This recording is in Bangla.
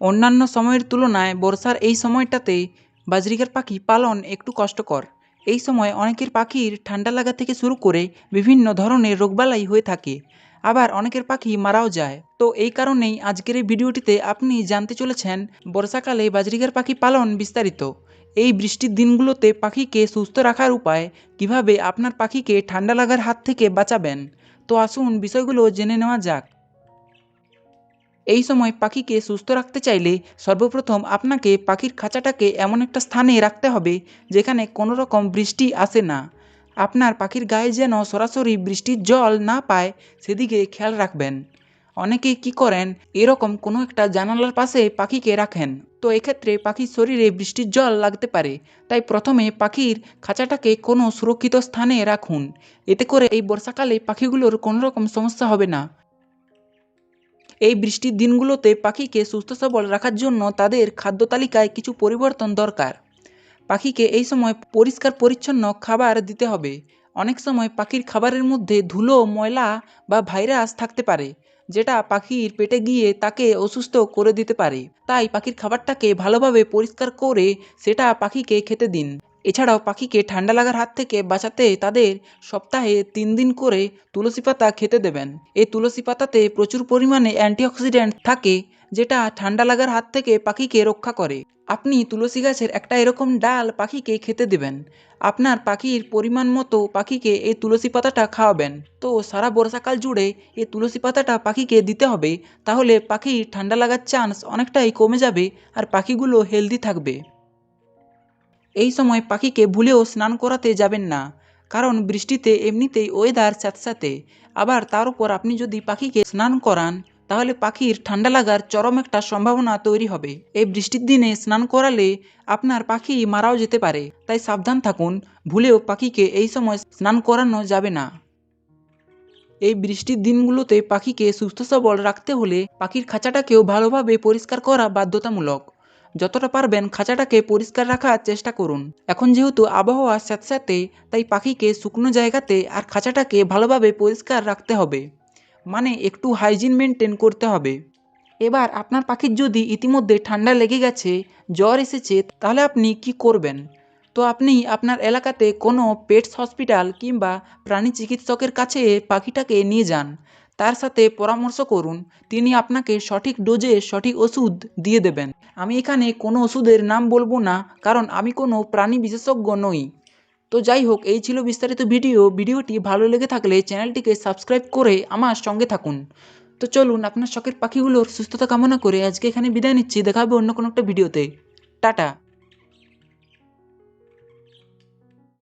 অন্যান্য সময়ের তুলনায় বর্ষার এই সময়টাতে বাজরিকার পাখি পালন একটু কষ্টকর। এই সময় অনেকের পাখির ঠান্ডা লাগা থেকে শুরু করে বিভিন্ন ধরনের রোগবালাই হয়ে থাকে। আবার অনেকের পাখি মারাও যায়। তো এই কারণেই আজকের এই ভিডিওটিতে আপনি জানতে চলেছেন বর্ষাকালে বাজরিকার পাখি পালন বিস্তারিত। এই বৃষ্টির দিনগুলোতে পাখিকে সুস্থ রাখার উপায় কীভাবে আপনার পাখিকে ঠান্ডা লাগার হাত থেকে বাঁচাবেন? তো আসুন বিষয়গুলো জেনে নেওয়া যাক। এই সময় পাখিকে সুস্থ রাখতে চাইলে সর্বপ্রথম আপনাকে পাখির খাঁচাটাকে এমন একটা স্থানে রাখতে হবে, যেখানে কোনো রকম বৃষ্টি আসে না। আপনার পাখির গায়ে যেন সরাসরি বৃষ্টির জল না পায়, সেদিকে খেয়াল রাখবেন। অনেকে কি করেন, এরকম কোনো একটা জানালার পাশে পাখিকে রাখেন। তো এক্ষেত্রে পাখির শরীরে বৃষ্টির জল লাগতে পারে, তাই প্রথমে পাখির খাঁচাটাকে কোনো সুরক্ষিত স্থানে রাখুন। এতে করে এই বর্ষাকালে পাখিগুলোর কোনো রকম সমস্যা হবে না। এই বৃষ্টির দিনগুলোতে পাখিকে সুস্থ সবল রাখার জন্য তাদের খাদ্য তালিকায় কিছু পরিবর্তন দরকার। পাখিকে এই সময় পরিষ্কার পরিচ্ছন্ন খাবার দিতে হবে। অনেক সময় পাখির খাবারের মধ্যে ধুলো, ময়লা বা ভাইরাস থাকতে পারে, যেটা পাখির পেটে গিয়ে তাকে অসুস্থ করে দিতে পারে। তাই পাখির খাবারটাকে ভালোভাবে পরিষ্কার করে সেটা পাখিকে খেতে দিন। এছাড়াও পাখিকে ঠান্ডা লাগার হাত থেকে বাঁচাতে তাদের সপ্তাহে তিন দিন করে তুলসী পাতা খেতে দেবেন। এই তুলসী পাতাতে প্রচুর পরিমাণে অ্যান্টিঅক্সিডেন্ট থাকে, যেটা ঠান্ডা লাগার হাত থেকে পাখিকে রক্ষা করে। আপনি তুলসী গাছের একটা এরকম ডাল পাখিকে খেতে দেবেন। আপনার পাখির পরিমাণ মতো পাখিকে এই তুলসী পাতাটা খাওয়াবেন। তো সারা বর্ষাকাল জুড়ে এই তুলসী পাতাটা পাখিকে দিতে হবে, তাহলে পাখির ঠান্ডা লাগার চান্স অনেকটাই কমে যাবে আর পাখিগুলো হেলদি থাকবে। এই সময় পাখিকে ভুলেও স্নান করাতে যাবেন না, কারণ বৃষ্টিতে এমনিতেই ওয়েদার স্যাঁতস্যাঁতে। আবার তার উপর আপনি যদি পাখিকে স্নান করান, তাহলে পাখির ঠান্ডা লাগার চরম একটা সম্ভাবনা তৈরি হবে। এই বৃষ্টির দিনে স্নান করালে আপনার পাখি মারাও যেতে পারে, তাই সাবধান থাকুন, ভুলেও পাখিকে এই সময় স্নান করানো যাবে না। এই বৃষ্টির দিনগুলোতে পাখিকে সুস্থ সবল রাখতে হলে পাখির খাঁচাটাকেও ভালোভাবে পরিষ্কার করা বাধ্যতামূলক। যতটা পারবেন খাঁচাটাকে পরিষ্কার রাখার চেষ্টা করুন। এখন যেহেতু আবহাওয়া স্যাঁতস্যাঁতে, তাই পাখিকে শুকনো জায়গাতে আর খাঁচাটাকে ভালোভাবে পরিষ্কার রাখতে হবে। মানে একটু হাইজিন মেনটেন করতে হবে। এবার আপনার পাখির যদি ইতিমধ্যে ঠান্ডা লেগে গেছে, জ্বর এসেছে, তাহলে আপনি কি করবেন? তো আপনি আপনার এলাকাতে কোনো পেটস হসপিটাল কিংবা প্রাণী চিকিৎসকের কাছে পাখিটাকে নিয়ে যান। তার সাথে পরামর্শ করুন। তিনি আপনাকে সঠিক ডোজে সঠিক ওষুধ দিয়ে দেবেন। আমি এখানে কোনো ওষুধের নাম বলব না, কারণ আমি কোনো প্রাণী বিশেষজ্ঞ নই। তো যাই হোক, এই ছিল বিস্তারিত ভিডিও। ভিডিওটি ভালো লেগে থাকলে চ্যানেলটিকে সাবস্ক্রাইব করে আমার সঙ্গে থাকুন। তো চলুন, আপনার শখের পাখিগুলোর সুস্থতা কামনা করে আজকে এখানে বিদায় নিচ্ছি। দেখা হবে অন্য কোনো একটা ভিডিওতে। টাটা।